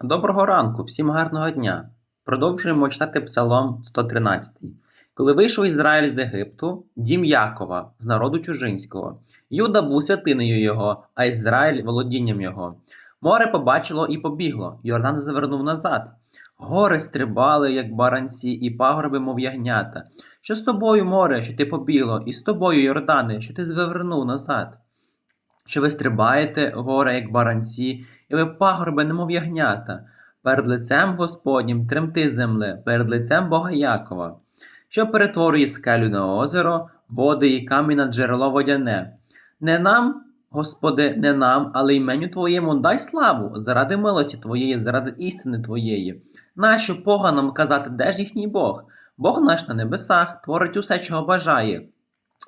Доброго ранку, всім гарного дня. Продовжуємо читати Псалом 113. Коли вийшов Ізраїль з Єгипту, дім Якова, з народу чужинського. Юда був святинею його, а Ізраїль володінням його. Море побачило і побігло, Йордан завернув назад. Гори стрибали, як баранці, і пагорби, мов ягнята. Що з тобою, море, що ти побігло, і з тобою, Йордане, що ти звернув назад? Що ви стрибаєте, горе, як баранці, і ви пагорби, немов ягнята, перед лицем Господнім тремти земле, перед лицем Бога Якова, що перетворює скелю на озеро, води і камінь на джерело водяне. Не нам, Господи, не нам, але іменю Твоєму дай славу заради милості Твоєї, заради істини Твоєї. Нащо поганам казати, де ж їхній Бог? Бог наш на небесах творить усе, чого бажає.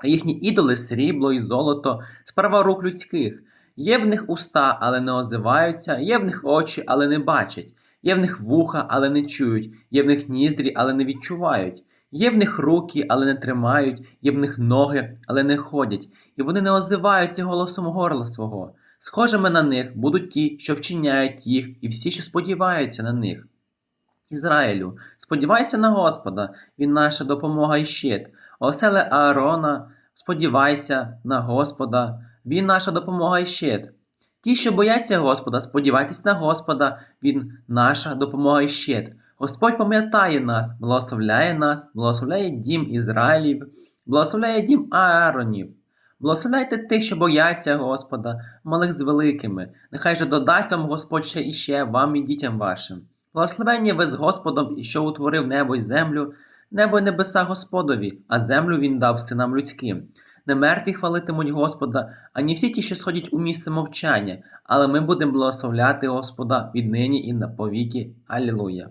Їхні ідоли срібло і золото, справа рук людських. Є в них уста, але не озиваються, є в них очі, але не бачать, є в них вуха, але не чують, є в них ніздрі, але не відчувають, є в них руки, але не тримають, є в них ноги, але не ходять, і вони не озиваються голосом горла свого. Схожими на них будуть ті, що вчиняють їх, і всі, що сподіваються на них. Ізраїлю, сподівайся на Господа, Він наша допомога і щит. Оселе Аарона, сподівайся на Господа, Він наша допомога і щит. Ті, що бояться Господа, сподівайтесь на Господа, Він наша допомога і щит. Господь пам'ятає нас, благословляє нас, благословляє дім Ізраїлів, благословляє дім Ааронів. Благословляйте тих, що бояться Господа, малих з великими. Нехай же додасть вам Господь ще і ще вам і дітям вашим. Благословенні ви з Господом, що утворив небо й землю, небо й небеса Господові, а землю він дав синам людським. Не мертві хвалитимуть Господа, ані всі ті, що сходять у місце мовчання, але ми будемо благословляти Господа віднині і на повіки. Алілуя.